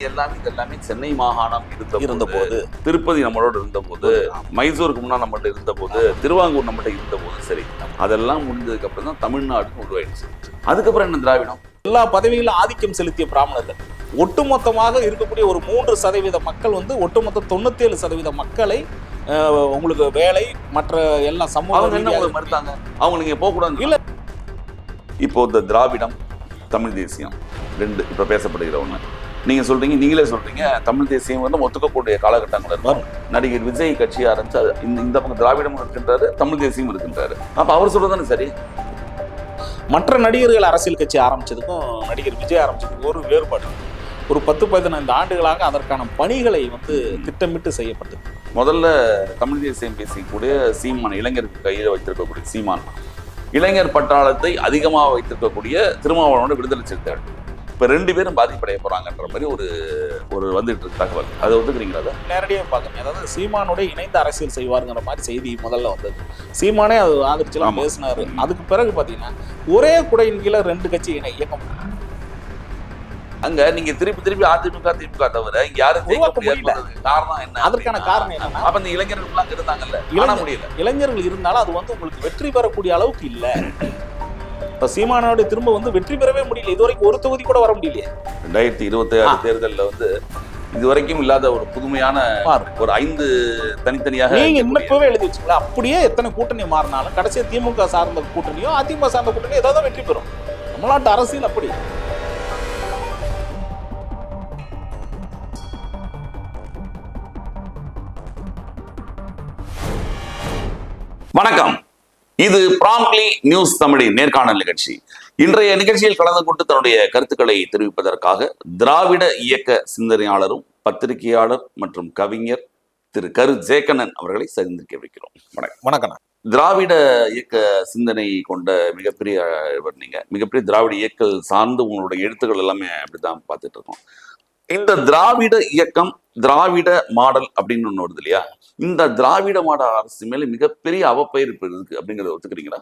எல்லாமே இது எல்லாமே சென்னை மாகாணம் இருந்த இருந்த போது போது திருப்பதி நம்மளோட இருந்த போது மைசூருக்கு முன்னா நம்மகிட்ட இருந்த போது திருவாங்கூர் நம்மகிட்ட இருந்த போது சரி அதெல்லாம் முடிஞ்சதுக்கு அப்புறம் தான் தமிழ்நாடு உருவாயிடுச்சு. அதுக்கப்புறம் என்ன திராவிடம்? எல்லா பதவிகளிலும் ஆதிக்கம் செலுத்திய பிராமணர்கள். ஒட்டுமொத்தமாக இருக்கக்கூடிய ஒரு மூன்று சதவீத மக்கள் வந்து ஒட்டுமொத்த தொண்ணூத்தி ஏழு சதவீத மக்களை உங்களுக்கு வேலை மற்ற எல்லா சமூக அவங்க என்ன ரீதியாக- உங்களுக்கு மறுத்தாங்க? அவங்க நீங்க போக கூடாது இல்ல. இப்போ இந்த திராவிடம் தமிழ் தேசியம் ரெண்டு இப்ப பேசப்படுகிற ஒண்ணு. நீங்க சொல்றீங்க நீங்களே சொல்றீங்க தமிழ் தேசியம் வந்து ஒத்துக்கக்கூடிய காலகட்டங்கள் இருக்கும் நடிகர் விஜய் கட்சி ஆரம்பிச்சு அது இந்த இந்த பக்கம் திராவிடம் இருக்கின்றாரு தமிழ் தேசியம் இருக்கின்றாரு. அப்ப அவர் சொல்றதுதானே சரி? மற்ற நடிகர்கள் அரசியல் கட்சி ஆரம்பிச்சதுக்கும் நடிகர் விஜய் ஆரம்பிச்சதுக்கும் ஒரு வேறுபாடு. ஒரு பத்து பதினைந்து ஆண்டுகளாக அதற்கான பணிகளை வந்து திட்டமிட்டு செய்யப்பட்டது. முதல்ல தமிழ் தேசியம் பேசக்கூடிய சீமான் இளைஞருக்கு கையில் வைத்திருக்கக்கூடிய சீமான். இளைஞர் பட்டாளத்தை அதிகமாக வைத்திருக்கக்கூடிய திருமாவளவனோட விடுதலை சிறுத்தைகள். இப்ப ரெண்டு பேரும் பாதிப்படைய போறாங்கன்ற மாதிரி ஒரு ஒரு வந்துட்டு இருக்கு தகவல். அதை ஒத்துக்கிறீங்களா அதை? நேரடியாக பார்க்கணும். அதாவது சீமானோட இணைந்து அரசியல் செய்வாருங்கிற மாதிரி செய்தி முதல்ல வந்தது. சீமானே அது ஆதரிச்செல்லாம் ஆமா. பேசினாரு. அதுக்கு பிறகு பாத்தீங்கன்னா ஒரே குடையின் கீழே ரெண்டு கட்சி இணை இயக்கம் அங்க நீங்க திருப்பி திருப்பி அதிமுக திமுக தவிர இங்க யாரும் உருவாக்க முடியாது காரணம் என்ன அதற்கான காரணம் என்னன்னா அப்ப இந்த இளைஞர்கள் அங்க இருந்தாங்கல்ல முடியல. இளைஞர்கள் இருந்தாலும் அது வந்து உங்களுக்கு வெற்றி பெறக்கூடிய அளவுக்கு இல்ல. இப்ப சீமானோட திரும்ப வந்து வெற்றி பெறவே முடியல. இது வரைக்கும் ஒரு தொகுதி கூட வர முடியலையே. ரெண்டாயிரத்தி இருபத்தி ஆறு தேர்தல்ல வந்து இதுவரைக்கும் இல்லாத ஒரு புதுமையான. ஒரு ஐந்து தனித்தனியாக நீங்க இப்பவே எழுதி வச்சுங்களா அப்படியே எத்தனை கூட்டணி மாறினாலும் கடைசியா திமுக சார்ந்த கூட்டணியோ அதிமுக சார்ந்த கூட்டணியோ ஏதாவது வெற்றி பெறும். தமிழ்நாட்டு அரசியல் அப்படி. இது ப்ராம்ப்லி நியூஸ் தமிழின் நேர்காணல் நிகழ்ச்சி. இன்றைய நிகழ்ச்சியில் கலந்து கொண்டு தன்னுடைய கருத்துக்களை தெரிவிப்பதற்காக திராவிட இயக்க சிந்தனையாளரும் பத்திரிகையாளர் மற்றும் கவிஞர் திரு கரு ஜேக்கண்ணன் அவர்களை சந்திக்க வைக்கிறோம். வணக்கம். வணக்கம் திராவிட இயக்க சிந்தனை கொண்ட மிகப்பெரிய நீங்க மிகப்பெரிய திராவிட இயக்க சார்ந்து உங்களுடைய எழுத்துக்கள் எல்லாமே அப்படிதான் பார்த்துட்டு இருக்கோம். இந்த திராவிட இயக்கம் திராவிட மாடல் அப்படின்னு ஒண்ணு வருது இல்லையா? இந்த திராவிட மாடல் அரசு மேல மிகப்பெரிய அவப்பெயர் இப்ப இருக்கு அப்படிங்கறத ஒத்துக்கிறீங்களா?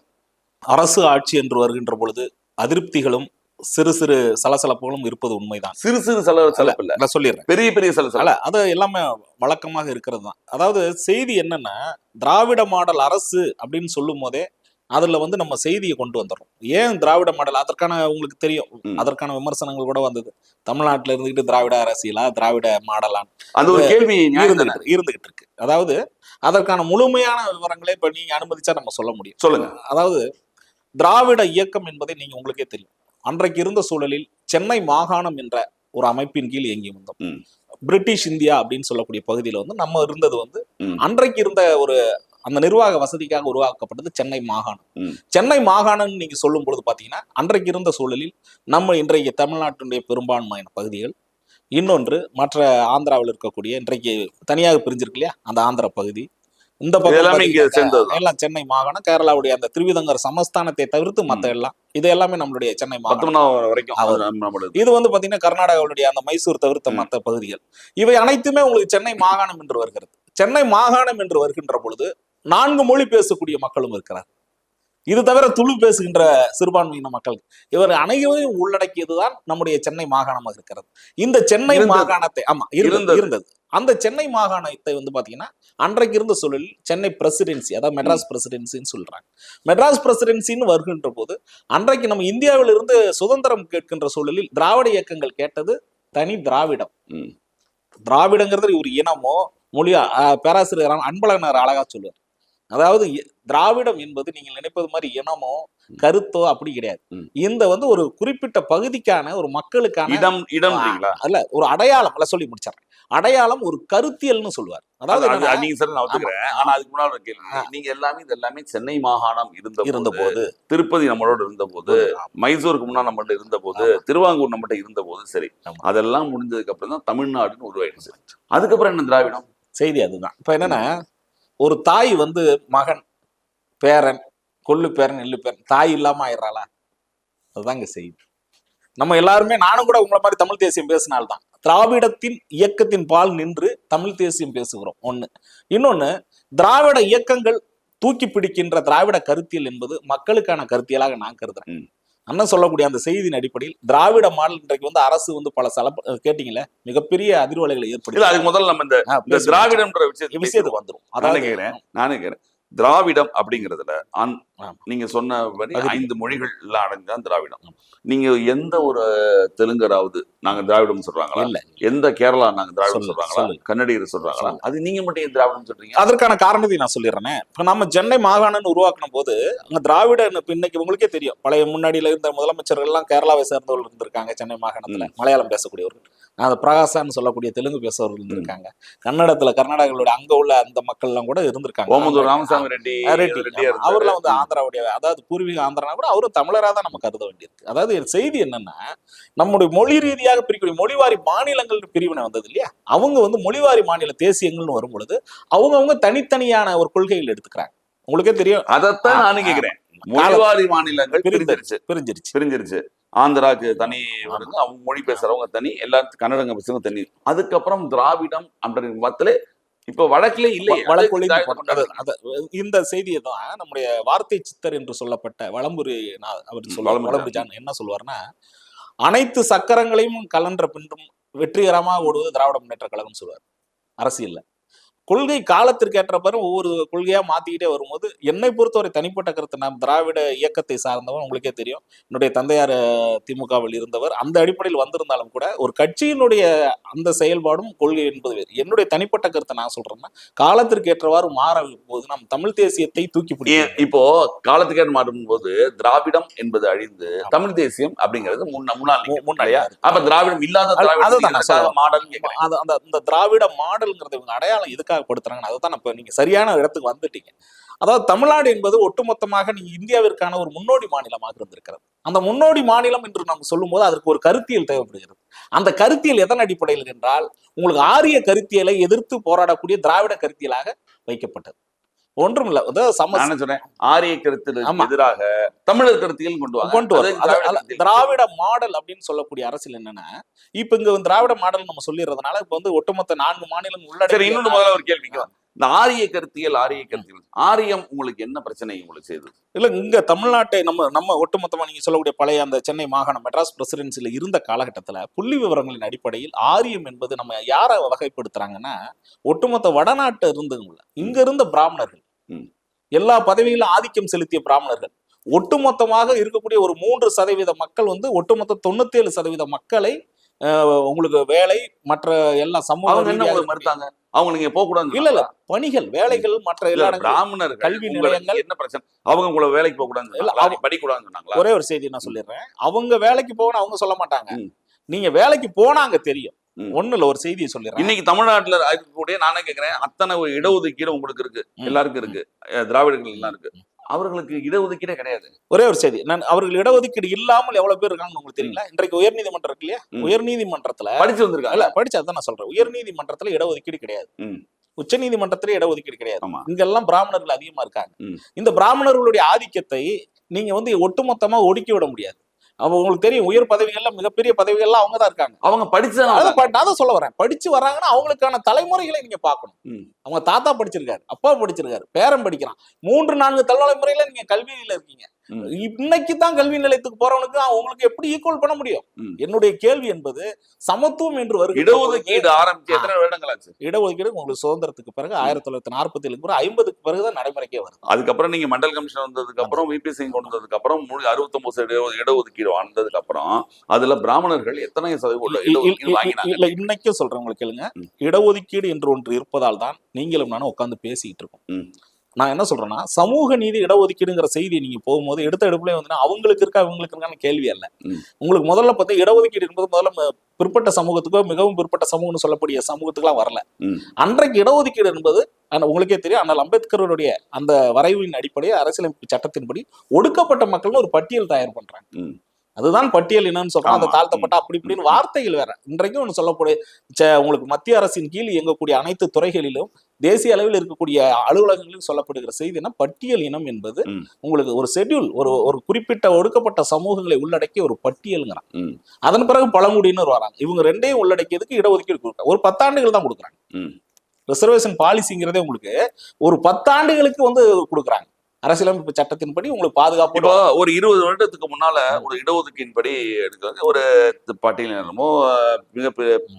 அரசு ஆட்சி என்று வருகின்ற பொழுது அதிருப்திகளும் சிறு சிறு சலசலப்புகளும் இருப்பது உண்மைதான். சிறு சிறு செலவு செலவு இல்ல. நான் சொல்லிடுறேன். பெரிய பெரிய செலவு அல்ல அது எல்லாமே வழக்கமாக இருக்கிறது தான் அதாவது செய்தி என்னன்னா திராவிட மாடல் அரசு அப்படின்னு சொல்லும் போதே அதுல வந்து நம்ம செய்தியை கொண்டு வந்துடுறோம். ஏன் திராவிட மாடல்? அதற்கான உங்களுக்கு தெரியும். அதற்கான விமர்சனங்கள் கூட வந்தது. தமிழ்நாட்டுல இருந்துகிட்டு திராவிட அரசியலா திராவிட மாடலான் அந்த ஒரு கேள்வி? இருந்துகிட்டு இருந்துகிட்டு இருக்கு. அதாவது அதற்கான முழுமையான விவரங்களே இப்ப நீங்க அனுமதிச்சா நம்ம சொல்ல முடியும். சொல்லுங்க. அதாவது திராவிட இயக்கம் என்பதை நீங்க உங்களுக்கே தெரியும். அன்றைக்கு இருந்த சூழலில் சென்னை மாகாணம் என்ற ஒரு அமைப்பின் கீழ் இயங்கி வந்தோம். பிரிட்டிஷ் இந்தியா அப்படின்னு சொல்லக்கூடிய பகுதியில வந்து நம்ம இருந்தது வந்து. அன்றைக்கு இருந்த ஒரு அந்த நிர்வாக வசதிக்காக உருவாக்கப்பட்டது சென்னை மாகாணம். சென்னை மாகாணம் நீங்க சொல்லும் பொழுது பாத்தீங்கன்னா அன்றைக்கு இருந்த சூழலில் நம்ம இன்றைக்கு தமிழ்நாட்டினுடைய பெரும்பான்மையான பகுதிகள் இன்னொன்று மற்ற ஆந்திராவில் இருக்கக்கூடிய இன்றைக்கு தனியாக பிரிஞ்சிருக்கு இல்லையா அந்த ஆந்திர பகுதி இந்த பக்கம் எல்லாமே இங்க பாத்தீங்கன்னாக்கா, சேர்ந்தது. எல்லாம் சென்னை மாகாணம். கேரளாவுடைய அந்த திருவிதங்கர் சமஸ்தானத்தை தவிர்த்து மத்த எல்லாம் இது எல்லாமே நம்மளுடைய சென்னை மாகாணம். வரைக்கும் இது வந்து பாத்தீங்கன்னா கர்நாடகாவுடைய அந்த மைசூர் தவிர்த்த ம். மற்ற பகுதிகள். இவை அனைத்துமே உங்களுக்கு சென்னை மாகாணம் என்று வருகிறது. சென்னை மாகாணம் என்று வருகின்ற பொழுது நான்கு மொழி பேசக்கூடிய மக்களும் இருக்கிறார் இது தவிர துளு பேசுகின்ற சிறுபான்மையின மக்கள். இவர் அனைவரையும் உள்ளடக்கியதுதான் நம்முடைய சென்னை மாகாணமாக இருக்கிறது. இந்த சென்னை. மாகாணத்தை ஆமா இருந்தது இருந்தது. அந்த சென்னை மாகாணத்தை வந்து பாத்தீங்கன்னா அன்றைக்கு இருந்த சூழலில் சென்னை பிரசிடென்சி அதாவது மெட்ராஸ் பிரசிடென்சின்னு சொல்றாங்க. மெட்ராஸ் பிரசிடென்சின்னு வருகின்ற போது அன்றைக்கு நம்ம இந்தியாவில் இருந்து சுதந்திரம் கேட்கின்ற சூழலில் திராவிட இயக்கங்கள் கேட்டது தனி திராவிடம். திராவிடங்கிறது ஒரு இனமோ மொழியா ஆஹ் பேராசிரியர் அன்பழகனார் அழகா சொல்லுவார். அதாவது திராவிடம் என்பது நீங்கள் நினைப்பது மாதிரி இனமோ கருத்தோ அப்படி கிடையாது. இந்த வந்து ஒரு குறிப்பிட்ட பகுதிக்கான ஒரு மக்களுக்கான இடம் இடம்ன்றீங்களா அல்ல ஒரு அடையாளம் அல்ல சொல்லி முடிச்சிடறேன். அடையாளம் ஒரு கருத்தியல்னு சொல்லுவார். அதாவது நீங்க சரி நான் ஒத்துக்கிறேன். ஆனா அதுக்கு முன்னாடி கேள்வி. நீங்க எல்லாமே இது எல்லாமே சென்னை மாகாணம் இருந்த இருந்த போது போது திருப்பதி நம்மளோட இருந்த போது மைசூருக்கு முன்னா நம்மகிட்ட இருந்த போது திருவாங்கூர் நம்மகிட்ட இருந்த போது சரி. அதெல்லாம் முடிஞ்சதுக்கு அப்புறம் தான் தமிழ்நாடுன்னு உருவாயிடுச்சு. அதுக்கப்புறம் என்ன திராவிடம்? செய்தி அதுதான். இப்ப என்னன்னா ஒரு தாய் வந்து மகன் பேரன் கொள்ளு பேரன் எள்ளு பேரன் தாய் இல்லாம ஆயிடுறாளா? அதுதாங்க செய்தி. நம்ம எல்லாருமே நானும் கூட உங்களை மாதிரி தமிழ் தேசியம் பேசினால்தான். திராவிடத்தின் இயக்கத்தின் பால் நின்று தமிழ் தேசியம் பேசுகிறோம். ஒண்ணு. இன்னொன்னு திராவிட இயக்கங்கள் தூக்கி பிடிக்கின்ற திராவிட கருத்தியல் என்பது மக்களுக்கான கருத்தியலாக நான் கருதுறேன். அண்ணன் சொல்லக்கூடிய அந்த செய்தியின் அடிப்படையில் திராவிட மாடல் இன்றைக்கு வந்து அரசு வந்து பல சல கேட்டீங்களே மிகப்பெரிய அதிர்வலைகளை ஏற்படுத்தி அதுக்கு முதல்ல நம்ம இந்த திராவிடம்ன்ற விஷயத்தை விஷயத்துக்கு வந்துரும் நானே அதாவது கேக்குறேன் நானே கேக்குறேன் திராவிடம் அப்படிங்கிறதுல ஆமா. நீங்க சொன்னபடி அது- ஐந்து மொழிகள் எல்லாம் அடைஞ்சுதான் திராவிடம். நீங்க எந்த ஒரு தெலுங்கராவது நாங்க திராவிடம் சொல்றாங்களா? இல்ல. எந்த கேரளா நாங்க திராவிடம் சொல்றாங்களா. கன்னடியர் சொல்றாங்களா. அது நீங்க மட்டும் திராவிடம் சொல்றீங்க? அதற்கான காரணத்தை நான் சொல்லிடுறேனே. இப்ப நம்ம சென்னை மாகாணம்னு உருவாக்கின போது அங்க திராவிட இன்னைக்கு உங்களுக்கே தெரியும். பழைய முன்னாடியில இருந்த முதலமைச்சர்கள் எல்லாம் கேரளாவை சேர்ந்தவர்கள் இருந்திருக்காங்க சென்னை மாகாணத்துல. மலையாளம் பேசக்கூடியவர்கள். அந்த பிரகாசான்னு சொல்லக்கூடிய தெலுங்கு பேசுறவர்கள் இருந்திருக்காங்க. கன்னடத்துல கர்நாடகாவோட அங்க உள்ள அந்த மக்கள் எல்லாம் கூட இருந்திருக்காங்க. ராமசாமி ரெட்டி ரெட்டி. அவர்லாம் வந்து. ஆந்திராவுடைய அதாவது பூர்வீக ஆந்திரனா கூட அவரும் தமிழரா தான் நம்ம கருத வேண்டியிருக்கு. அதாவது செய்தி என்னன்னா நம்முடைய மொழி ரீதியாக பிரிக்கக்கூடிய மொழிவாரி மாநிலங்கள் பிரிவினை வந்தது இல்லையா? அவங்க வந்து மொழிவாரி மாநில தேசியங்கள்னு வரும் பொழுது அவங்கவங்க தனித்தனியான ஒரு கொள்கைகள் எடுத்துக்கிறாங்க. உங்களுக்கே தெரியும். அதைத்தான் ஆ, நானும் கேக்குறேன். மொழிவாரி மாநிலங்கள் பிரிஞ்சிருச்சு. பிரிஞ்சிருச்சு. பிரிஞ்சிருச்சு. ஆந்திராக்கு தனி வருங்க அவங்க மொழி பேசுறவங்க தனி எல்லாத்துக்கும் கன்னடங்க பேசுறவங்க தனி. அதுக்கப்புறம் திராவிடம் அப்படிங்கிற மத்தில இப்ப வழக்குல இல்லை. அது- இந்த செய்தியை தான் நம்முடைய வார்த்தை சித்தர் என்று சொல்லப்பட்ட வளம்புரி அவர் சொல்ல வலம்புரி வளம்புரி ஜான். என்ன சொல்வார்னா அனைத்து சக்கரங்களையும் கலன்ற பின்னும் வெற்றிகரமாக ஓடுவது திராவிட முன்னேற்ற கழகம் சொல்வார். அரசியல்ல. கொள்கை காலத்திற்கு ஏற்றப்பாறு ஒவ்வொரு கொள்கையா மாத்திக்கிட்டே வரும்போது என்னை பொறுத்தவரை தனிப்பட்ட கருத்து நான் திராவிட இயக்கத்தை சார்ந்தவன் உங்களுக்கே தெரியும் என்னுடைய தந்தையார் திமுகவில் இருந்தவர் அந்த அடிப்படையில் வந்திருந்தாலும் கூட ஒரு கட்சியினுடைய அந்த செயல்பாடும் கொள்கை என்பது வேறு என்னுடைய தனிப்பட்ட கருத்தை நான் சொல்றேன்னா காலத்திற்கு ஏற்றவாறு மாற போது நம் தமிழ் தேசியத்தை தூக்கி பிடிக்கும் இப்போ காலத்துக்கேற்ற மாறும் போது திராவிடம் என்பது அழிந்து தமிழ் தேசியம் அப்படிங்கிறது முன்ன முன்னாள் நிக்கும். முன்னாடி இல்லையா? அப்ப திராவிடம் இல்லாத. மாடல் அந்த திராவிட மாடல்ங்கிறது இவங்க அடையாளம் எதுக்காக படுத்துறாங்கன்னு அதை தான் இப்ப நீங்கள் சரியான இடத்துக்கு வந்துட்டீங்க. அதாவது தமிழ்நாடு என்பது ஒட்டுமொத்தமாக நீங்க இந்தியாவிற்கான ஒரு முன்னோடி மாநிலமாக இருந்திருக்கிறது. அந்த முன்னோடி மாநிலம் என்று நம்ம சொல்லும்போது அதற்கு ஒரு கருத்தியல் தேவைப்படுகிறது. அந்த கருத்தியல் எதன் அடிப்படையில் என்றால் உங்களுக்கு ஆரிய கருத்தியலை எதிர்த்து போராடக்கூடிய திராவிட கருத்தியலாக வைக்கப்பட்டது. ஒன்றும் இல்ல அதாவது சம ஆரிய கருத்துக்கு ஆமா. எதிராக தமிழர் கருத்தியல் கொண்டு வாங்க கொண்டு வரும் அது- திராவிட மாடல் அப்படின்னு சொல்லக்கூடிய அரசியல் என்னன்னா இப்ப இங்க திராவிட மாடல் நம்ம சொல்லிடுறதுனால இப்ப வந்து ஒட்டுமொத்த நான்கு மாநிலம் உள்ளடக்கிய இன்னொன்று முதல்ல ஒரு கேள்விக்கு. இந்த ஆரிய கருத்தியல் ஆரிய கருத்தியல் ஆரியம் உங்களுக்கு என்ன பிரச்சனை உங்களுக்கு செய்யுது இல்ல இங்க தமிழ்நாட்டை நம்ம நம்ம ஒட்டுமொத்தமா நீங்க சொல்லக்கூடிய பழைய அந்த சென்னை மாகாணம் மெட்ராஸ் பிரசிடென்சில இருந்த காலகட்டத்துல புள்ளி விவரங்களின் அடிப்படையில் ஆரியம் என்பது நம்ம யாரை வகைப்படுத்துறாங்கன்னா ஒட்டுமொத்த வடநாட்டு இருந்தவங்கள இங்க இருந்த பிராமணர்கள். எல்லா பதவிகளிலும் ஆதிக்கம் செலுத்திய பிராமணர்கள். ஒட்டுமொத்தமாக இருக்கக்கூடிய ஒரு மூன்று சதவீத மக்கள் வந்து ஒட்டுமொத்த தொண்ணூத்தி ஏழு சதவீத மக்களை உங்களுக்கு வேலை மற்ற எல்லா சமூக அவங்க மறுத்தாங்க? அவங்க நீங்க போக கூடாது இல்ல. இல்ல பணிகள் வேலைகள் மற்ற எல்லா பிராமணர்கள் கல்வி நிலையங்கள். என்ன பிரச்சனை? அவங்க உங்களை வேலைக்கு போக இல்ல, கூடாது அவங்க- கூடாதுன்னு சொன்னாங்களா? ஒரே ஒரு செய்தி நான் சொல்லிடுறேன். அவங்க வேலைக்கு போகணும் அவங்க சொல்ல மாட்டாங்க. நீங்க வேலைக்கு போனாங்க தெரியும். ம். ஒண்ணு இல்ல ஒரு செய்தியை சொல்லிடுறேன். இன்னைக்கு தமிழ்நாட்டுல இருக்கக்கூடிய நானே கேக்குறேன் அத்தனை இடஒதுக்கீடு உங்களுக்கு இருக்கு. எல்லாருக்கும் இருக்கு. திராவிடர்கள் எல்லாம் இருக்கு. அவர்களுக்கு இடஒதுக்கீடே கிடையாது. ஒரே ஒரு செய்தி நான் அவர்கள் இடஒதுக்கீடு இல்லாமல் எவ்வளவு பேர் இருக்காங்கன்னு உங்களுக்கு தெரியல? இன்றைக்கு உயர்நீதிமன்றம் இருக்கு இல்லையா. உயர்நீதிமன்றத்துல படிச்சு வந்திருக்காங்க. இல்ல படிச்சதான் நான் சொல்றேன். உயர்நீதிமன்றத்துல இடஒதுக்கீடு கிடையாது. உச்ச நீதிமன்றத்திலே இடஒதுக்கீடு கிடையாது. இங்கெல்லாம் பிராமணர்கள் அதிகமா இருக்காங்க. இந்த பிராமணர்களுடைய ஆதிக்கத்தை நீங்க வந்து ஒட்டுமொத்தமா ஒடுக்கி விட முடியாது. அப்ப உங்களுக்கு தெரியும் உயர் பதவிகள்ல மிகப்பெரிய பதவிகள்லாம் அவங்க தான் இருக்காங்க. அவங்க படிச்சுதான் அதான் ப- நான் தான் சொல்ல வரேன். படிச்சு வர்றாங்கன்னா அவங்களுக்கான தலைமுறைகளை நீங்க பார்க்கணும். அவங்க தாத்தா படிச்சிருக்காரு அப்பா படிச்சிருக்காரு பேரன் படிக்கிறான். மூன்று நான்கு தலைமுறையில நீங்க கல்வியில இருக்கீங்க. இன்னைக்கு தான் கல்வி நிலையத்துக்கு போறவனுக்கு உங்களுக்கு எப்படி ஈக்குவல் பண்ண முடியும். என்னுடைய கேள்வி என்பது சமத்துவம் என்று வருகிற இடஒதுக்கீடு ஆரம்பிச்சு. எத்தனை வருடங்கள் ஆச்சு இடஒதுக்கீடு உங்களுக்கு சுதந்திரத்துக்கு பிறகு ஆயிரத்தி தொள்ளாயிரத்தி நாற்பத்தி ஏழுக்கு பிறகு ஐம்பதுக்கு பிறகுதான் நடைமுறைக்கே வருது அதுக்கப்புறம் நீங்க மண்டல் கமிஷன் வந்ததுக்கு அப்புறம் விபி சிங் கொண்டு வந்ததுக்கு அப்புறம் முழு அறுபத்தொன்பது இட இடஒதுக்கீடு வந்ததுக்கு அப்புறம் அதுல பிராமணர்கள் எத்தனை சதவீதம் இல்ல இன்னைக்கும் சொல்றேன் உங்களுக்கு கேளுங்க. இடஒதுக்கீடு என்று ஒன்று இருப்பதால் தான் நீங்களும் நானும் உட்கார்ந்து பேசிட்டு இருக்கோம். நான் என்ன சொல்றேன்னா சமூக நீதி இடஒதுக்கீடுங்கிற செய்தி நீங்க போகும்போது எடுத்த எடுப்புல வந்து அவங்களுக்கு இருக்கா இவங்களுக்கு இருக்கான கேள்வி அல்ல. உங்களுக்கு முதல்ல பார்த்து இடஒதுக்கீடு என்பது முதல்ல பிற்பட்ட சமூகத்துக்கோ மிகவும் பிற்பட்ட சமூகம்னு சொல்லக்கூடிய சமூகத்துக்குலாம் வரல. அன்றைக்கு இடஒதுக்கீடு என்பது உங்களுக்கே தெரியும் அண்ணல் அம்பேத்கருடைய அந்த வரைவின் அடிப்படையில் அரசியலமைப்பு சட்டத்தின்படி ஒடுக்கப்பட்ட மக்கள்னு ஒரு பட்டியல் தயார் பண்றாங்க. அதுதான் பட்டியல் என்னன்னு சொல்றோம் அந்த ஆமா. தாழ்த்தப்பட்ட அப்படி இப்படின்னு வார்த்தைகள் வேற இன்றைக்கும் ஒன்று சொல்லக்கூடிய உங்களுக்கு மத்திய அரசின் கீழ் இயங்கக்கூடிய அனைத்து துறைகளிலும் தேசிய அளவில் இருக்கக்கூடிய அலுவலகங்களிலும் சொல்லப்படுகிற செய்தி என்ன பட்டியல் இனம் என்பது. உங்களுக்கு ஒரு ஷெட்யூல் ஒரு ஒரு குறிப்பிட்ட ஒடுக்கப்பட்ட சமூகங்களை உள்ளடக்கிய ஒரு பட்டியலுங்கிறான். அதன் பிறகு பழங்குடியினர் வராங்க இவங்க ரெண்டையும் உள்ளடக்கியதுக்கு இடஒதுக்கீடு கொடுக்குறாங்க ஒரு பத்தாண்டுகள் தான் கொடுக்குறாங்க. ரிசர்வேஷன் பாலிசிங்கிறதே உங்களுக்கு ஒரு பத்தாண்டுகளுக்கு வந்து கொடுக்குறாங்க அரசியலமைப்பு சட்டத்தின்படி உங்களுக்கு பாதுகாப்பு இப்போ ஒரு இருபது வருடத்துக்கு முன்னால ஒரு இடஒதுக்கீட்டின்படி எடுக்கிறது ஒரு பட்டியலினமோ மிக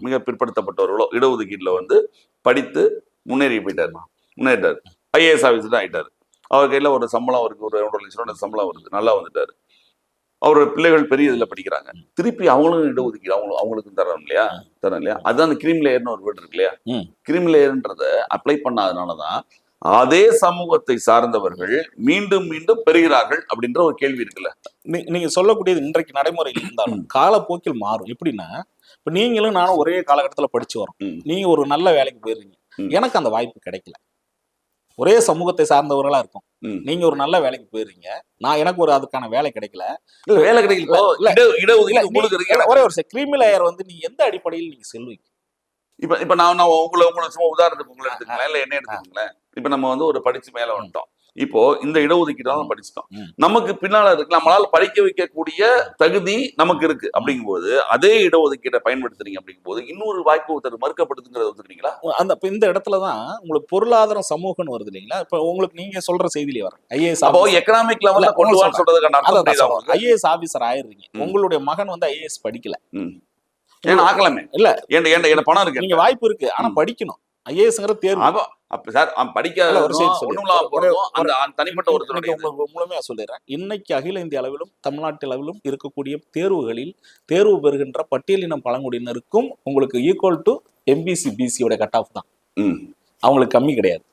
மிக பிற்படுத்தப்பட்டவர்களோ இடஒதுக்கீட்டுல வந்து படித்து முன்னேறி போயிட்டாரு. முன்னேறிட்டாரு. ஐஏஎஸ் ஆஃபீஸர் ஆயிட்டாரு. அவர் கையில ஒரு சம்பளம் இருக்கு ஒரு ஒன்றரை லட்சம் ரூபாய் சம்பளம் வருது. நல்லா வந்துட்டாரு. அவர் பிள்ளைகள் பெரிய இதுல படிக்கிறாங்க. திருப்பி அவங்களும் இடஒதுக்கீடு அவங்களும் அவங்களுக்கும் தரோம் இல்லையா? தரோம் இல்லையா? அதுதான் அந்த கிரீம் லேயர்னு ஒரு வேர்டு இருக்கு இல்லையா. கிரீம் லேயர்ன்றத அப்ளை பண்ணாதனாலதான் அதே சமூகத்தை சார்ந்தவர்கள் மீண்டும் மீண்டும் பெறுகிறார்கள் அப்படின்ற ஒரு கேள்வி இருக்குல்ல. நீ- நீங்க சொல்லக்கூடியது இன்றைக்கு நடைமுறையில் இருந்தாலும் காலப்போக்கில் மாறும். எப்படின்னா இப்ப நீங்களும் நானும் ஒரே காலகட்டத்துல படிச்சு வரோம். நீங்க ஒரு நல்ல வேலைக்கு ம். எனக்கு அந்த வாய்ப்பு கிடைக்கல. ஒரே சமூகத்தை சார்ந்தவர்களா இருக்கும். நீங்க ஒரு நல்ல வேலைக்கு போயிடுறீங்க நான் எனக்கு ஒரு அதுக்கான வேலை கிடைக்கல. இல்ல வேலை கிடைக்கல. ஒரே ஒரு கிரிமி லேயர் வந்து நீங்க எந்த அடிப்படையில் நீங்க செல்வீங்க? இப்ப இப்ப நான் நான் உங்களை உங்களை சும்மா உதாரணத்துக்கு உங்களை எடுத்துக்கலாம் இல்ல என்ன எடுத்துக்கோங்களேன். இப்ப நம்ம வந்து ஒரு படிச்சு மேல வந்துட்டோம். இப்போ இந்த இடஒதுக்கீடு தான் படிச்சிட்டோம். நமக்கு பின்னால இருக்கு நம்மளால படிக்க வைக்கக்கூடிய தகுதி நமக்கு இருக்கு அப்படிங்கும்போது அதே இடஒதுக்கீட்டை பயன்படுத்துறீங்க அப்படிங்கும்போது இன்னொரு வாய்ப்பு ஒருத்தர் மறுக்கப்படுதுங்கிறத ஒத்துக்கிறீங்களா? அந்த இந்த இடத்துல தான் உங்களுக்கு பொருளாதாரம் சமூகம்னு வருது இல்லைங்களா? இப்ப உங்களுக்கு நீங்க சொல்ற செய்தியிலே வர ஐஏஎஸ் அப்போ எக்கனாமிக் லெவல்ல கொண்டு வான்னு சொல்றதுக்கான? ஐஏஎஸ் ஆபீசர் ஆயிடுறீங்க ம். உங்களுடைய மகன் வந்து ஐஏஎஸ் படிக்கல. ஏன்னா ஆக்கலாமே இல்ல. ஏன்ட பணம் இருக்கு நீங்க வாய்ப்பு இருக்கு. ஆனா. படிக்கணும். ஐஏஎஸ்ங்கிற தேர்வு. அப்ப சார் படிக்காத ஒரு தனிப்பட்ட ஒருத்தருடைய முழுமையா சொல்லிடுறேன். இன்னைக்கு அகில இந்திய அளவிலும் தமிழ்நாட்டு அளவிலும் இருக்கக்கூடிய தேர்வுகளில் தேர்வு பெறுகின்ற பட்டியலினம் பழங்குடியினருக்கும் உங்களுக்கு ஈக்குவல் டு எம்பிசி பிசியோட கட் ஆஃப் தான். அவங்களுக்கு கம்மி கிடையாது.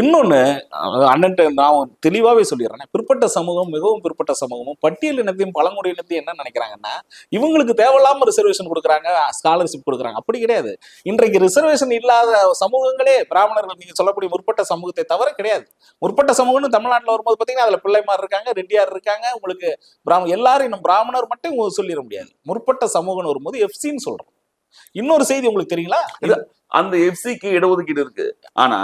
இன்னொன்னு அஹ் அண்ணன்ட்ட நான் தெளிவாகவே சொல்லிடுறேன். பிற்பட்ட சமூகம் மிகவும் பிற்பட்ட சமூகமும் பட்டியல் இனத்தையும் பழங்குடி இனத்தையும் என்ன நினைக்கிறாங்கன்னா இவங்களுக்கு தேவையில்லாமல் ரிசர்வேஷன் கொடுக்குறாங்க ஸ்காலர்ஷிப் கொடுக்குறாங்க. அப்படி கிடையாது. இன்றைக்கு ரிசர்வேஷன் இல்லாத சமூகங்களே பிராமணர்கள் நீங்கள் சொல்லக்கூடிய முற்பட்ட சமூகத்தை தவிர கிடையாது. முற்பட்ட சமூகம்னு தமிழ்நாட்டில் வரும்போது பார்த்தீங்கன்னா அதில் பிள்ளைமார் இருக்காங்க ரெட்டியார் இருக்காங்க உங்களுக்கு பிராம எல்லாரும் இன்னும் பிராமணர் மட்டும் சொல்லிட முடியாது. முற்பட்ட சமூகம்னு வரும்போது எஃப்சின்னு சொல்கிறோம் இன்னொரு செய்தி உங்களுக்கு தெரியுங்களா? அந்த எஃப்சிக்கு இடஒதுக்கீடு இருக்கு. ஆனா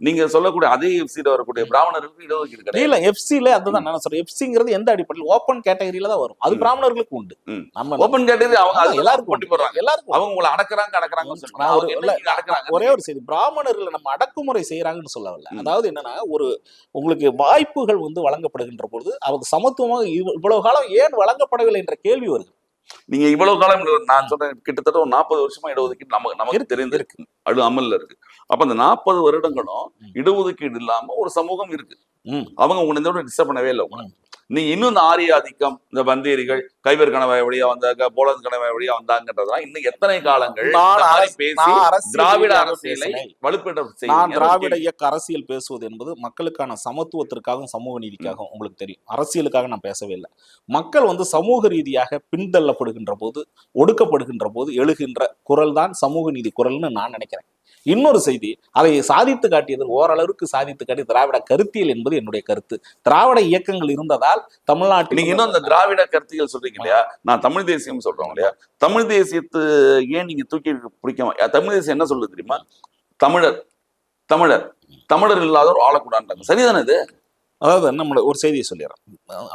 நீங்க சொல்லக்கூடிய அதே எஃப்சில வரக்கூடிய பிராமணருக்கு இடஒதுக்கீடு கிடையாது. இல்ல எஃப்சில அதுதான் நான் சொல்றேன். எஃப்சிங்கிறது எந்த அடிப்படையில்? ஓப்பன் கேட்டகரியில தான் வரும். அது. பிராமணர்களுக்கு உண்டு. நம்ம ஓபன் கேட்டகரி அவங்க எல்லாருக்கும் போட்டி போடுறாங்க. எல்லாருக்கும். அவங்க உங்களை அடக்குறாங்க அடக்குறாங்க ஒரே ஒரு செய்தி. பிராமணர்களை நம்ம அடக்குமுறை செய்யறாங்கன்னு சொல்ல வரல ம். அதாவது என்னன்னா ஒரு உங்களுக்கு வாய்ப்புகள் வந்து வழங்கப்படுகின்ற பொழுது அவங்க சமத்துவமாக இவ்- இவ்வளவு காலம் ஏன் வழங்கப்படவில்லை என்ற கேள்வி வருது. நீங்க இவ்வளவு காலம் நான் சொல்றேன் கிட்டத்தட்ட ஒரு நாற்பது வருஷமா இடஒதுக்கீடு நமக்கு நமக்கு இருக்கு, தெரிந்து இருக்கு. அது அமல்ல இருக்கு அப்ப அந்த நாற்பது வருடங்களும். இடஒதுக்கீடு இல்லாம ஒரு சமூகம் இருக்கு. அவங்க உங்களை டிஸ்டர்ப் பண்ணவே இல்லை உங்களை நீ இன்னும் இந்த ஆரிய ஆதிக்கம் இந்த வந்தேரிகள் கைவர் கணவாய் வழியா வந்தாங்க போலந்து கணவாய் வழியா வந்தாங்கன்றதெல்லாம் இன்னும் எத்தனை காலங்கள் திராவிட அரசியலை. வலுப்பெற்ற நான். திராவிட இயக்க அரசியல் பேசுவது என்பது மக்களுக்கான சமத்துவத்திற்காகவும் சமூக நீதிக்காகவும் உங்களுக்கு தெரியும் அரசியலுக்காக நான் பேசவே இல்லை மக்கள் வந்து சமூக ரீதியாக பின்தள்ளப்படுகின்ற போது ஒடுக்கப்படுகின்ற போது எழுகின்ற குரல் தான் சமூக நீதி குரல்னு நான் நினைக்கிறேன் இன்னொரு செய்தி அதை சாதித்து காட்டியது ஓரளவுக்கு சாதித்து காட்டி திராவிட கருத்தியல் என்பது என்னுடைய கருத்து. திராவிட இயக்கங்கள் இருந்ததால் தமிழ்நாட்டில் நீங்க இன்னும் அந்த திராவிட கருத்தியல் சொல்றீங்க இல்லையா? நான் தமிழ் தேசியம் சொல்றோம் இல்லையா? தமிழ் தேசியத்து ஏன் நீங்க தூக்கி பிடிக்காம தமிழ் தேசியம் என்ன சொல்லுது தெரியுமா? தமிழர் தமிழர் தமிழர் இல்லாதவர் ஆளக்கூடாதுன்றாங்க சரிதானே இது? அதாவது நம்மள ஒரு செய்தியை சொல்லிடுறேன்.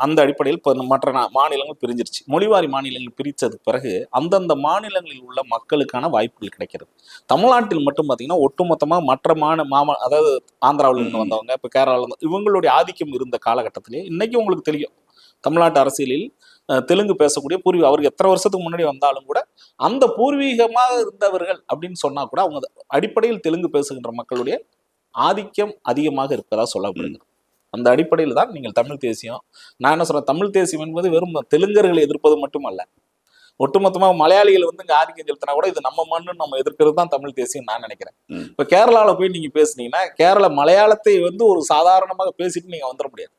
அந்த அடிப்படையில் இப்போ மற்ற மாநிலங்கள் பிரிஞ்சிருச்சு. மொழிவாரி மாநிலங்கள் பிரித்ததுக்கு பிறகு அந்தந்த மாநிலங்களில் உள்ள மக்களுக்கான வாய்ப்புகள் கிடைக்கிறது. தமிழ்நாட்டில் மட்டும் பார்த்தீங்கன்னா ஒட்டுமொத்தமாக மற்ற மாநில மாமா அதாவது ஆந்திராவில் இருந்து ம். வந்தவங்க இப்போ கேரளாவில் இருந்து இவங்களுடைய ஆதிக்கம் இருந்த காலகட்டத்திலே இன்னைக்கு உங்களுக்கு தெரியும். தமிழ்நாட்டு அரசியலில் தெலுங்கு பேசக்கூடிய பூர்வீக அவர் எத்தனை வருஷத்துக்கு முன்னாடி வந்தாலும் கூட அந்த பூர்வீகமாக இருந்தவர்கள் அப்படின்னு சொன்னா கூட அவங்க அடிப்படையில் தெலுங்கு பேசுகின்ற மக்களுடைய ஆதிக்கம் அதிகமாக இருப்பதா சொல்லப்படுகிறது. அந்த அடிப்படையில் தான் நீங்கள் தமிழ் தேசியம். நான் என்ன சொல்றேன்? தமிழ் தேசியம் என்பது வெறும் தெலுங்கர்களை எதிர்ப்பது மட்டுமல்ல. ஒட்டுமொத்தமாக மலையாளிகள் வந்து இங்க ஆதிக்கம் செலுத்தினா கூட இது நம்ம மண்ணு நம்ம எதிர்க்கிறது தான் தமிழ் தேசியம் நான் நினைக்கிறேன். இப்ப கேரளாவில் போய் நீங்க பேசுனீங்கன்னா கேரள மலையாளத்தை வந்து ஒரு சாதாரணமாக பேசிட்டு நீங்க வந்துட முடியாது.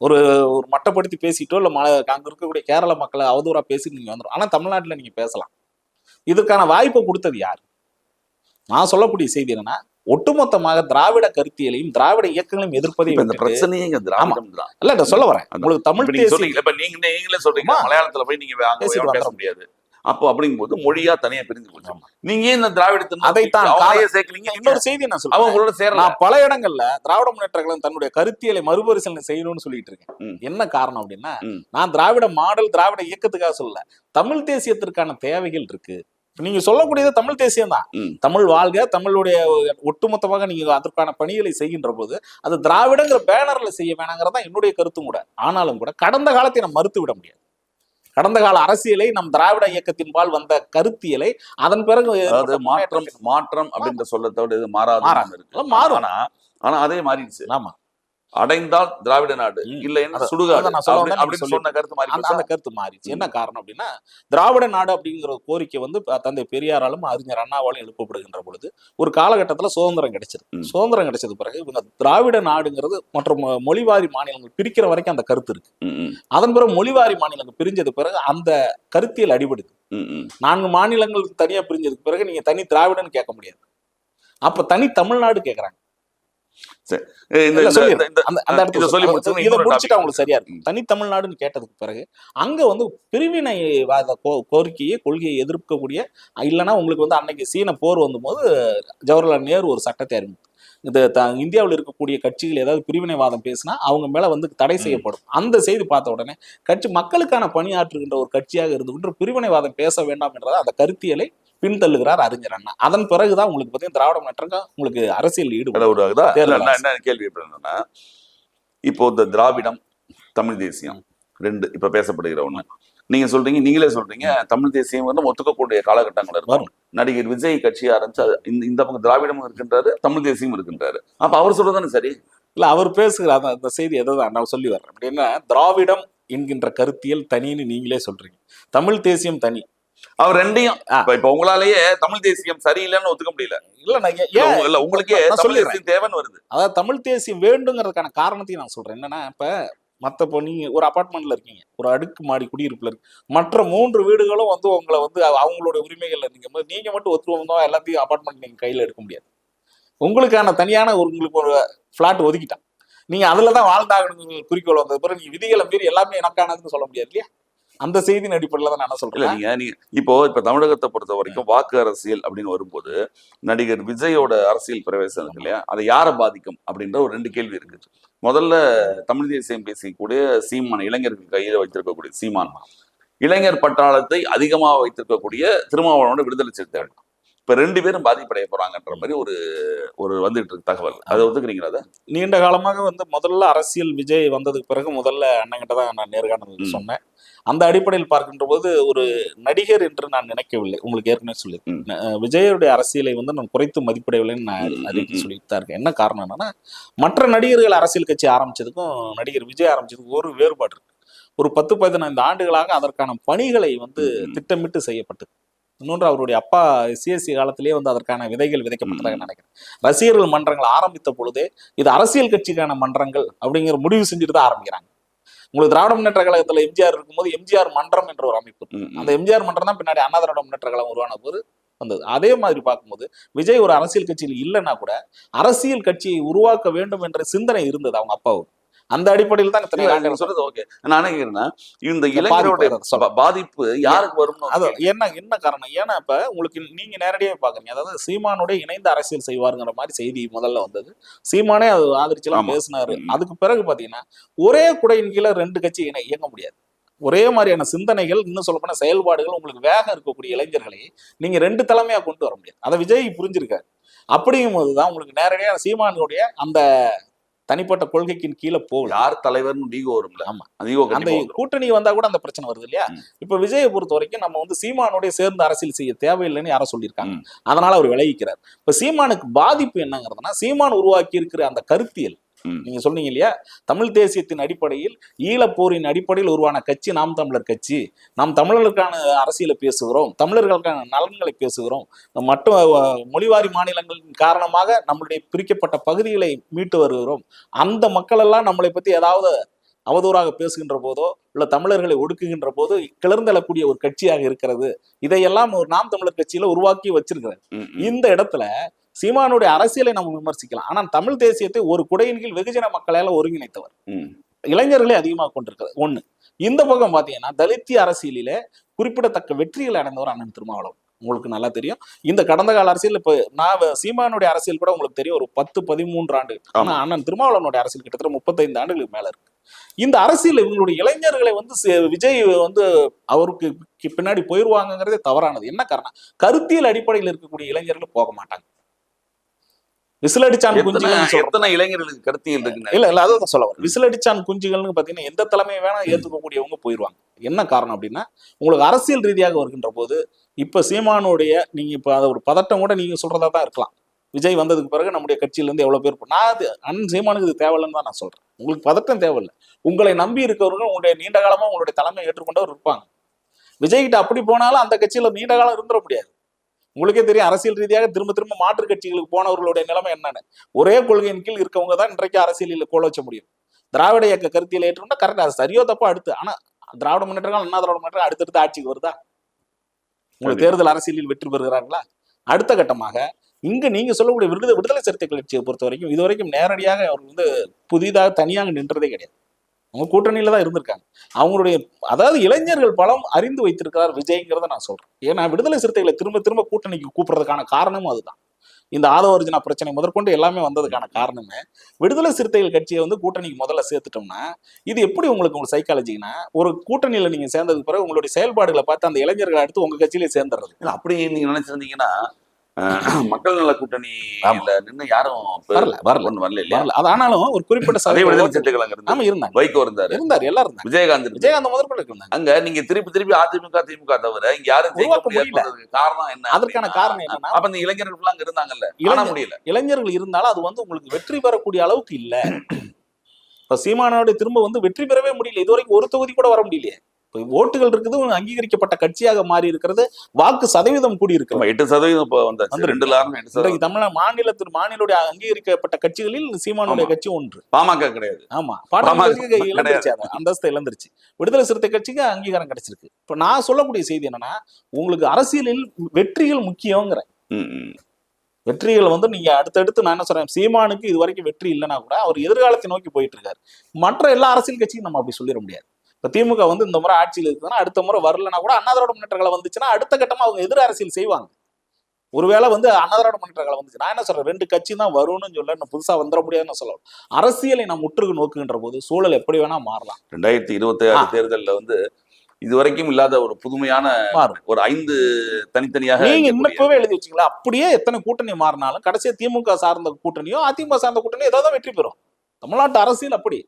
ஒரு ஒரு மட்டப்படுத்தி பேசிட்டோ இல்ல மலை அங்க இருக்கக்கூடிய கேரள மக்களை அவதூறா பேசிட்டு நீங்க வந்துடும். ஆனா தமிழ்நாட்டுல நீங்க பேசலாம். இதற்கான வாய்ப்பை கொடுத்தது யார்? நான் சொல்லக்கூடிய செய்தி என்னன்னா ஒட்டுமொத்தமாக திராவிட கருத்தியலையும் திராவிட இயக்கங்களையும் எதிர்ப்பதை இந்த பிரச்சனையே இங்க திராவிடம் தான் இல்ல நான் சொல்ல வரேன். உங்களுக்கு தமிழ் சொல்றீங்க. இப்ப நீங்க நீங்களே சொல்றீங்க. மலையாளத்துல போய் நீங்க பேச முடியாது. அப்போ அப்படிங்கும்போது மொழியா தனியா பிரிஞ்சு போச்சு. நீங்க இந்த திராவிடத்தின் அதைத்தான் அவங்களையே சேர்க்கலீங்க இன்னொரு செய்தி நான் அவங்க சொல்றேன். உங்களோட சேரல. நான் பல இடங்கள்ல திராவிட முன்னேற்ற கழகம் தன்னுடைய கருத்தியலை மறுபரிசீலனை செய்யணும்னு சொல்லிட்டு இருக்கேன். என்ன காரணம் அப்படின்னா. நான் திராவிட மாடல் திராவிட இயக்கத்துக்காக சொல்லல. தமிழ் தேசியத்திற்கான தேவைகள் இருக்கு. நீங்க சொல்லக்கூடியது தமிழ் தேசியம் தான். தமிழ் வாழ்க தமிழுடைய ஒட்டுமொத்தமாக நீங்க அதற்கான பணிகளை செய்கின்ற போது அது திராவிடங்கிற பேனர்ல செய்ய வேணாங்கிறதா என்னுடைய கருத்தும் கூட. ஆனாலும் கூட கடந்த காலத்தை நம்ம மறுத்து விட முடியாது. கடந்த கால அரசியலை நம் திராவிட இயக்கத்தின்பால் வந்த கருத்தியலை அதன் பிறகு மாற்றம் மாற்றம் அப்படின்ற சொல்லத்தோட இது மாறாது மாறும். ஆனா ஆனா அதே மாறிடுச்சு. ஆமா. அடைந்தால் திராவிட நாடு அதான் சுடுகாடு சொன்ன கருத்து மாறி அந்த கருத்து மாறிச்சு என்ன காரணம் அப்படின்னா திராவிட நாடு அப்படிங்கிற கோரிக்கை வந்து தந்தை பெரியாராலும் அறிஞர் அண்ணாவாலும் எழுப்பப்படுகின்ற பொழுது ஒரு காலகட்டத்துல சுதந்திரம் கிடைச்சது. சுதந்திரம் கிடைச்சது பிறகு இவங்க திராவிட நாடுங்கிறது மற்றும் மொ- மொழிவாரி மாநிலங்கள் பிரிக்கிற வரைக்கும் அந்த கருத்து இருக்கு. அதன் பிறகு மொழிவாரி மாநிலங்கள் பிரிஞ்சது பிறகு அந்த கருத்தியல் அடிபடுது. நான்கு மாநிலங்கள் தனியா பிரிஞ்சதுக்கு பிறகு நீங்க தனி திராவிடன்னு கேட்க முடியாது. அப்ப தனி தமிழ்நாடு கேக்குறாங்க. ஏய், இந்த- இல்ல, இந்த- சொல்லிடுறேன். இந்த- அந்த அந்த இதை இடத்துல சொல்லி சொல்லி முடிச்சோன்னா இதை இன்னொரு முடிச்சுட்டு topic. அவங்களுக்கு சரியா இருக்கும் ம். தனி தமிழ்நாடுன்னு கேட்டதுக்கு பிறகு அங்க வந்து பிரிவினைவாத கோரிக்கையை கொள்கையை எதிர்க்கக்கூடிய இல்லைன்னா உங்களுக்கு வந்து அன்னைக்கு சீன போர் வந்தபோது ஜவஹர்லால் நேரு ஒரு சட்டத்தை அறிமுகம் இந்த இந்தியாவில் இருக்கக்கூடிய கட்சிகள் ஏதாவது பிரிவினைவாதம் பேசினா அவங்க மேல வந்து தடை செய்யப்படும் அந்த செய்தி பார்த்த உடனே கட்சி மக்களுக்கான பணியாற்றுகின்ற ஒரு கட்சியாக இருந்து பிரிவினைவாதம் பேச வேண்டாம் என்ற அந்த கருத்தியலை பின்தள்ளுகிறார் அறிஞர் அண்ணா. அதன் பிறகுதான் உங்களுக்கு பார்த்தீங்கன்னா திராவிட முன்னேற்றம் உங்களுக்கு அரசியல் நான் என்ன கேள்வி எப்படி இருந்ததுன்னா, இப்போ இந்த திராவிடம் தமிழ் தேசியம் ரெண்டு இப்ப பேசப்படுகிற ஒண்ணு. நீங்க சொல்றீங்க நீங்களே சொல்றீங்க தமிழ் தேசியம் வந்து ஒத்துக்கக்கூடிய காலகட்டங்கள் இருக்கும். நடிகர் விஜய் கட்சி ஆரம்பிச்சு இந்த இந்த பக்கம் திராவிடமும் இருக்கின்றாரு தமிழ் தேசியமும் இருக்கின்றாரு. அப்ப அவர் சொல்றதானே சரி? இல்ல அவர் பேசுகிற அந்த அந்த செய்தி எதை தான் நான் சொல்லி வர்றேன். அப்படின்னா திராவிடம் என்கின்ற கருத்தியல் தனின்னு நீங்களே சொல்றீங்க. தமிழ் தேசியம் தனி. அவர் ரெண்டையும். இப்ப உங்களாலேயே தமிழ் தேசியம் சரியில்லைன்னு ஒத்துக்க முடியல. இல்ல நான் இல்ல, உங்களுக்கே தமிழ். தேசியம் தேவைன்னு வருது. அதாவது தமிழ் தேசியம் வேண்டுங்கிறதுக்கான காரணத்தையும் நான் சொல்றேன். என்னன்னா இப்ப மத்த இப்போ நீங்க ஒரு அபார்ட்மெண்ட்ல இருக்கீங்க. ஒரு அடுக்கு மாடி குடியிருப்புல இருக்கு. மற்ற மூன்று வீடுகளும் வந்து உங்களை வந்து அவ- அவங்களோட உரிமைகள்ல நீங்க நீங்க மட்டும் ஒத்து வந்தோம் எல்லாத்தையும் அபார்ட்மெண்ட் நீங்க கையில எடுக்க முடியாது. உங்களுக்கான தனியான ஒரு உங்களுக்கு ஒரு பிளாட் ஒதுக்கிட்டான். நீங்க அதுல தான் வாழ்ந்தாகணும் குறிக்கோள் வந்தது. பிறகு நீங்க விதிகளை மீறி எல்லாமே எனக்கானதுன்னு சொல்ல முடியாது இல்லையா? அந்த செய்தியின் அடிப்படையில தான் நான் சொல்றேன் நீங்க நீங்க இப்போ இப்ப தமிழகத்தை பொறுத்த வரைக்கும் வாக்கு அரசியல் அப்படின்னு வரும்போது நடிகர் விஜயோட அரசியல் பிரவேசம் இருக்கு இல்லையா? அதை யாரை பாதிக்கும் அப்படின்ற ஒரு ரெண்டு கேள்வி இருக்கு. முதல்ல தமிழ் தேசியம் பேசக்கூடிய சீமான் இளைஞர்கள் கையில வைத்திருக்கக்கூடிய சீமான். இளைஞர் பட்டாளத்தை அதிகமாக வைத்திருக்கக்கூடிய திருமாவளவனோட விடுதலை சிறுத்தைகள். இப்ப ரெண்டு பேரும் பாதிப்படைய போறாங்கன்ற மாதிரி ஒரு ஒரு வந்துட்டு இருக்கு தகவல். அதை ஒத்துக்கிறீங்களா அதை? நீண்ட காலமாக வந்து முதல்ல அரசியல் விஜய் வந்ததுக்கு பிறகு முதல்ல அண்ணங்கிட்ட தான் நான் நேர்காணல். சொன்னேன். அந்த அடிப்படையில் பார்க்கின்ற போது ஒரு நடிகர் என்று நான் நினைக்கவில்லை உங்களுக்கு ஏற்கனவே சொல்லி ம். விஜயுடைய அரசியலை வந்து நான் குறைத்து மதிப்பிடவில்லைன்னு நான் ம். சொல்லிட்டு தான் இருக்கேன் என்ன காரணம் என்னன்னா மற்ற நடிகர்கள் அரசியல் கட்சி ஆரம்பிச்சதுக்கும் நடிகர் விஜய் ஆரம்பிச்சதுக்கும் ஒரு வேறுபாடு இருக்கு ஒரு பத்து பதினைந்து ஆண்டுகளாக அதற்கான பணிகளை வந்து. திட்டமிட்டு செய்யப்பட்டது இன்னொன்று அவருடைய அப்பா சிஎஸ்சி காலத்திலேயே வந்து அதற்கான விதைகள் விதைக்கப்பட்டதாக. நினைக்கிறேன் ரசிகர்கள் மன்றங்கள் ஆரம்பித்த பொழுதே இது அரசியல் கட்சிக்கான மன்றங்கள் அப்படிங்கிற முடிவு செஞ்சுட்டு தான் ஆரம்பிக்கிறாங்க உங்களுக்கு திராவிட முன்னேற்ற கழகத்துல எம்ஜிஆர் இருக்கும்போது எம்ஜிஆர் மன்றம் என்ற ஒரு அமைப்பு. அந்த எம்ஜிஆர் மன்றம் தான் பின்னாடி அண்ணா திராவிட முன்னேற்ற கழகம் உருவான போது வந்தது. அதே மாதிரி பார்க்கும்போது விஜய் ஒரு அரசியல் கட்சியில் இல்லைன்னா கூட அரசியல் கட்சியை உருவாக்க வேண்டும் என்ற சிந்தனை இருந்தது அவங்க அப்பாவுக்கு. அந்த அடிப்படையில் தான் நீங்க சொல்றது. ஓகே. நான் என்ன கேக்குறேன்னா இந்த இளைஞருடைய பாதிப்பு, யாருக்கு வரும்னு அது என்ன என்ன காரணம்? ஏன்னா இப்ப உங்களுக்கு நீங்க நேரடியாக பாக்குறீங்க. அதாவது சீமானோட இணைந்து அரசியல் செய்வாருங்கிற மாதிரி செய்தி முதல்ல வந்தது. சீமானே அது ஆதரிச்செல்லாம் ஆமா. பேசினாரு. அதுக்கு பிறகு பாத்தீங்கன்னா ஒரே குடையின் கீழே ரெண்டு கட்சி இணை இயங்க முடியாது. ஒரே மாதிரியான சிந்தனைகள் இன்னும் சொல்ல போனா செயல்பாடுகள் உங்களுக்கு வேகம் இருக்கக்கூடிய இளைஞர்களை நீங்க ரெண்டு தலைமையா கொண்டு வர முடியாது. அதை விஜய் புரிஞ்சிருக்காரு. அப்படிங்கும் போதுதான் உங்களுக்கு நேரடியாக சீமானுடைய அந்த தனிப்பட்ட கொள்கைக்கின் கீழே போகல யார் தலைவர்னு ஈகோ வரும்ல ஆமா. அந்த. கூட்டணி வந்தா கூட அந்த பிரச்சனை வருது இல்லையா. இப்ப விஜயை பொறுத்த வரைக்கும் நம்ம வந்து சீமானோட சேர்ந்து அரசியல் செய்ய தேவையில்லைன்னு யாரோ சொல்லியிருக்காங்க. அதனால அவர் விலகிக்கிறார் இப்ப சீமானுக்கு பாதிப்பு என்னங்கிறதுனா சீமான் உருவாக்கி இருக்கிற அந்த கருத்தியல். நீங்க சொன்னீங்க இல்லையா? தமிழ் தேசியத்தின் அடிப்படையில் ஈழப்போரின் அடிப்படையில் உருவான கட்சி நாம் தமிழர் கட்சி. நாம் தமிழர்களுக்கான அரசியலை பேசுகிறோம். தமிழர்களுக்கான நலன்களை பேசுகிறோம். அஹ், மொழிவாரி மாநிலங்களின் காரணமாக நம்மளுடைய பிரிக்கப்பட்ட பகுதிகளை மீட்டு வருகிறோம். அந்த மக்கள் எல்லாம் நம்மளை பத்தி ஏதாவது அவதூறாக பேசுகின்ற போதோ இல்ல தமிழர்களை ஒடுக்குகின்ற போது கிளர்ந்தெழக்கூடிய ஒரு கட்சியாக இருக்கிறது. இதையெல்லாம் ஒரு நாம் தமிழர் கட்சியில உருவாக்கி வச்சிருக்கிறார். ம். இந்த இடத்துல சீமானுடைய அரசியலை நம்ம விமர்சிக்கலாம். ஆனால் தமிழ் தேசியத்தை ஒரு குடையின் கீழ் வெகுஜன மக்களால ஒருங்கிணைத்தவர். இளைஞர்களே அதிகமாக கொண்டிருக்கிறது. ஒண்ணு இந்த பக்கம் பாத்தீங்கன்னா தலித்திய அரசியலிலே குறிப்பிடத்தக்க வெற்றிகள் அடைந்தவர் அண்ணன் திருமாவளவன். உங்களுக்கு நல்லா தெரியும். இந்த கடந்த கால அரசியல் இப்ப நான் சீமானுடைய அரசியல் கூட உங்களுக்கு தெரியும். ஒரு பத்து பதிமூன்று ஆண்டு ஆனா அண்ணன் திருமாவளவனுடைய அரசியல் கிட்டத்தட்ட முப்பத்தைந்து ஆண்டுகளுக்கு மேல இருக்கு. இந்த அரசியல் இவங்களுடைய இளைஞர்களை வந்து விஜய் வந்து அவருக்கு பின்னாடி போயிருவாங்கங்கிறதே தவறானது. என்ன காரணம்? கருத்தியல் அடிப்படையில் இருக்கக்கூடிய இளைஞர்கள் போக மாட்டாங்க. விசிலடிச்சான் எத்தனை குஞ்சுகள். எத்தனை இளைஞர்களுக்கு கருத்தியல் இருக்குங்க இல்ல இல்ல அதான் சொல்ல வரேன். விசிலடிச்சான் குஞ்சுகள்னு பாத்தீங்கன்னா எந்த தலைமையை வேணா ஏத்துக்கக்கூடியவங்க போயிருவாங்க. என்ன காரணம் அப்படின்னா உங்களுக்கு அரசியல் ரீதியாக வருகின்ற போது இப்ப சீமானுடைய நீங்க இப்ப அதை ஒரு பதட்டம் கூட நீங்க சொல்றதா தான் இருக்கலாம். விஜய் வந்ததுக்கு பிறகு நம்முடைய கட்சியில இருந்து எவ்வளவு பேர் நான் அது அண்ணன் சீமானுக்கு இது தேவையில்லைன்னு தான் நான் சொல்றேன். உங்களுக்கு பதட்டம் தேவையில்லை. உங்களை நம்பி இருக்கவர்கள் உங்களுடைய நீண்ட காலமா உங்களுடைய தலைமை ஏற்றுக்கொண்டவர் இருப்பாங்க. விஜய் கிட்ட அப்படி போனாலும் அந்த கட்சியில நீண்ட காலம் இருந்துட முடியாது. உங்களுக்கே தெரியும் அரசியல் ரீதியாக திரும்ப திரும்ப மாற்று கட்சிகளுக்கு போனவர்களுடைய நிலைமை என்னன்னு. ஒரே கொள்கையின் கீழ் இருக்கவங்க தான் இன்றைக்கு அரசியலில் கோல வச்ச முடியும். திராவிட இயக்க கருத்தியல் ஏற்றுக்கொண்டா கரெக்டா அது சரியோ தப்போ அடுத்து. ஆனா திராவிட முன்னேற்றம் அண்ணா திராவிட முன்னேற்றம் அடுத்தடுத்து ஆட்சிக்கு வருதா? உங்களுக்கு தேர்தல் அரசியலில் வெற்றி பெறுகிறார்களா? அடுத்த கட்டமாக இங்க நீங்க சொல்லக்கூடிய விடுதலை விடுதலை சிறுத்தைகள் கட்சியை பொறுத்த வரைக்கும் இது வரைக்கும் நேரடியாக அவர் வந்து புதிதாக தனியாக நின்றதே கிடையாது. அவங்க கூட்டணியில தான் இருந்திருக்காங்க. அவங்களுடைய அதாவது இளைஞர்கள் பலம் அறிந்து வைத்திருக்கிறார் விஜய்ங்கிறத நான் சொல்றேன். ஏன்னா விடுதலை சிறுத்தைகளை திரும்ப திரும்ப கூட்டணிக்கு கூப்பிடுறதுக்கான காரணமும் அதுதான். இந்த ஆதவர்ஜனா பிரச்சனை முதற்கொண்டு எல்லாமே வந்ததுக்கான காரணமே விடுதலை சிறுத்தைகள் கட்சியை வந்து கூட்டணிக்கு முதல்ல சேர்த்துட்டோம்னா இது எப்படி உங்களுக்கு ஒரு சைக்காலஜினா ஒரு கூட்டணியில நீங்க சேர்ந்ததுக்கு பிறகு உங்களுடைய செயல்பாடுகளை பார்த்து அந்த இளைஞர்களை அடுத்து உங்க கட்சியிலே சேர்ந்துடுறது? இல்ல அப்படி நீங்க நினைச்சிருந்தீங்கன்னா மக்கள் நல கூட்டணியில நின்னு யாரும் வரல, வரல. வரல இல்லையா. அது ஆனாலும் ஒரு குறிப்பிட்ட சதவீத விடுதலை அங்க இருந்தாங்க. இருந்தாங்க. வைகோ இருந்தாரு. இருந்தார் எல்லாரும் இருந்தாங்க. விஜயகாந்த். விஜயகாந்த் முதற்கொண்டு இருந்தாங்க. அங்க நீங்க திருப்பி திருப்பி அதிமுக திமுக தவிர இங்க யாரும் ஜெயிக்க முடியாதுன்றதுக்கு காரணம் என்ன அதற்கான காரணம் என்னன்னா அப்ப இந்த இளைஞர்கள் ஃபுல்லா அங்க இருந்தாங்கல்ல. இளைஞர் முடியல. இளைஞர்கள் இருந்தாலும் அது வந்து உங்களுக்கு வெற்றி பெறக்கூடிய அளவுக்கு இல்ல. இப்ப சீமானோட திரும்ப வந்து வெற்றி பெறவே முடியல. இது வரைக்கும் ஒரு தொகுதி கூட வர முடியலையே. ஓட்டுகள் இருக்குது அங்கீகரிக்கப்பட்ட கட்சியாக மாறி இருக்கிறது வாக்கு சதவீதம் கூடி நம்ம எட்டு சதவீதம் இப்ப வந்துருக்கு. ரெண்டு லாரம் எட்டு சதவீதம். இன்றைக்கு தமிழ் மாநிலத்தில் மாநிலோட அங்கீகரிக்கப்பட்ட கட்சிகளில் சீமானுடைய. கட்சி ஒன்று. பாமக கிடையாது. ஆமா. இழந்துருச்சு அந்தஸ்தை இழந்துருச்சு. விடுதலை சிறுத்தை கட்சிக்கு அங்கீகாரம் கிடைச்சிருக்கு. இப்ப நான் சொல்லக்கூடிய செய்தி என்னன்னா உங்களுக்கு அரசியலில் வெற்றிகள் முக்கியங்கிற. வெற்றிகள் வந்து நீங்க அடுத்தடுத்து நான் என்ன சொல்றேன் சீமானுக்கு இது வரைக்கும் வெற்றி இல்லைன்னா கூட அவர் எதிர்காலத்தை நோக்கி போயிட்டு இருக்காரு. மற்ற எல்லா அரசியல் கட்சியும் நம்ம அப்படி சொல்லிட முடியாது. இப்ப திமுக வந்து இந்த முறை ஆட்சியில் இருக்குதுன்னா அடுத்த முறை வரலனா கூட அண்ணாதிராவிட முன்னேற்றங்களை வந்துச்சுன்னா அடுத்த கட்டமா அவங்க எதிர் அரசியல் செய்வாங்க. ஒருவேளை வந்து அண்ணாதிராவிட முன்னேற்றங்களை வந்துச்சு நான் என்ன சொல்றேன்? ரெண்டு கட்சி தான் வரும்னு சொல்ல இன்னும் புதுசா வந்துட முடியாதுன்னு சொல்லலாம் அரசியலை நாம் முற்றுகு நோக்குகின்ற போது சூழல் எப்படி வேணா மாறலாம். ரெண்டாயிரத்தி இருபத்தி ஆறு. தேர்தல்ல வந்து இதுவரைக்கும் இல்லாத ஒரு புதுமையான மாறும். ஒரு ஐந்து தனித்தனியாக நீங்க இப்பவே எழுதி வச்சுங்களா? அப்படியே எத்தனை கூட்டணி மாறினாலும் கடைசியா திமுக சார்ந்த கூட்டணியோ அதிமுக சார்ந்த கூட்டணியோ ஏதாவது வெற்றி பெறும். தமிழ்நாட்டு அரசியல் அப்படி.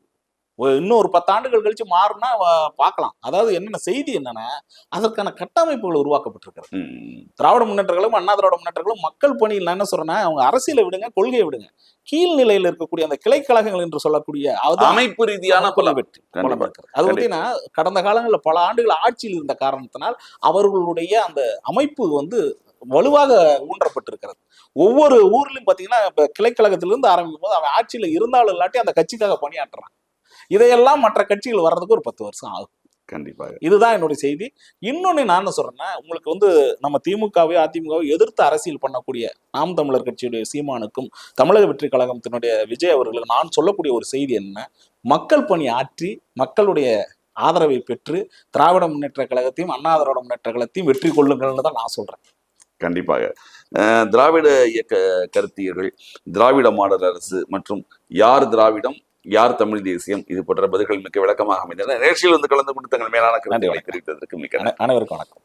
இன்னும் ஒரு பத்து ஆண்டுகள் கழிச்சு மாறுனா வ- பார்க்கலாம் அதாவது என்னென்ன செய்தி என்னன்னா அதற்கான கட்டமைப்புகள் உருவாக்கப்பட்டிருக்கிறது. திராவிட முன்னேற்றங்களும் அண்ணா திராவிட முன்னேற்றங்களும் மக்கள் பணியில் நான் என்ன சொல்றேன்னா அவங்க அரசியலை விடுங்க கொள்கையை விடுங்க. கீழ்நிலையில் இருக்கக்கூடிய அந்த கிளை கழகங்கள் என்று சொல்லக்கூடிய அது அமைப்பு ரீதியான பல பல வெற்றி பலம் கண்டிப்பா. இருக்கிறது அது பார்த்தீங்கன்னா கடந்த காலங்களில் பல ஆண்டுகள் ஆட்சியில் இருந்த காரணத்தினால் அவர்களுடைய அந்த அமைப்பு வந்து வலுவாக ஊன்றப்பட்டிருக்கிறது. ஒவ்வொரு ஊர்லயும் பாத்தீங்கன்னா இப்ப கிளைக்கழகத்திலிருந்து ஆரம்பிக்கும் போது அவன் ஆட்சியில இருந்தாலும் இல்லாட்டி அந்த கட்சிக்காக பணியாற்றுறான். இதையெல்லாம் மற்ற கட்சிகள் வர்றதுக்கு ஒரு பத்து வருஷம் ஆகும். கண்டிப்பாக. இதுதான் என்னுடைய செய்தி. இன்னொன்னு நான் என்ன சொல்றேன்னா உங்களுக்கு வந்து நம்ம திமுகவையோ அதிமுகவோ எதிர்த்து அரசியல் பண்ணக்கூடிய நாம் தமிழர் கட்சியுடைய சீமானுக்கும் தமிழக வெற்றி கழகத்தினுடைய விஜய் அவர்களுக்கு நான் சொல்லக்கூடிய ஒரு செய்தி என்ன? மக்கள் பணி ஆற்றி மக்களுடைய ஆதரவை பெற்று திராவிட முன்னேற்ற கழகத்தையும் அண்ணா திராவிட முன்னேற்ற கழகத்தையும் வெற்றி கொள்ளுங்கள்னு தான் நான் சொல்றேன். கண்டிப்பாக. திராவிட இயக்க கருத்தியர்கள் திராவிட மாடல் அரசு மற்றும் யார் திராவிடம் யார் தமிழ் தேசியம்? இது போன்ற பதில்கள் மிக்க விளக்கமாக அமைந்தன. நிகழ்ச்சியில் வந்து கலந்து கொண்டு தங்கள் மேலான கருத்துக்களை. தெரிவித்ததற்கு மிக்க அனை- அனைவருக்கும் வணக்கம்.